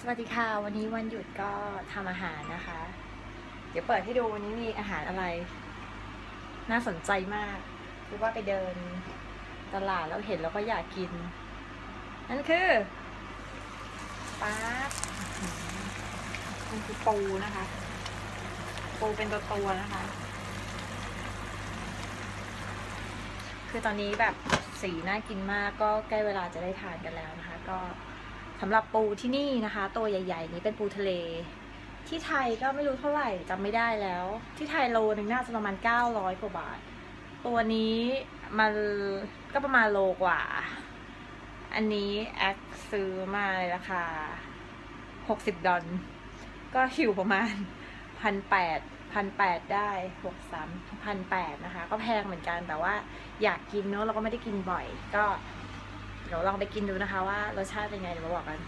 สวัสดีค่ะวันนี้วันหยุดก็ทำอาหารนะคะ เดี๋ยวเปิดให้ดูวันนี้มีอาหารอะไร น่าสนใจมากคือว่าไปเดินตลาดแล้วเห็นแล้วก็อยากกิน นั่นคือปลามันคือปูนะคะ ปูเป็นตัวตัวนะคะ คือตอนนี้แบบสีน่ากินมากก็ใกล้เวลาจะได้ทานกันแล้วนะคะ ก็ สำหรับปูที่นี่นะคะ ตัวใหญ่ ๆ นี้เป็นปูทะเล ที่ไทยก็ไม่รู้เท่าไหร่จำไม่ได้แล้ว ที่ไทยโลนึงน่าจะประมาณ 900 กว่าบาท ตัวนี้มันก็ประมาณโลกว่า อันนี้แอคซื้อมาในราคา 60 ดอลก็อยู่ประมาณพันแปดพันแปดได้หกสามพันแปดนะคะ ก็แพงเหมือนกันแต่ว่าอยากกินเนอะเราก็ไม่ได้กินบ่อย ก็ เดี๋ยวลองไปกินดูนะคะว่ารสชาติเป็นไงเดี๋ยวมาบอกกัน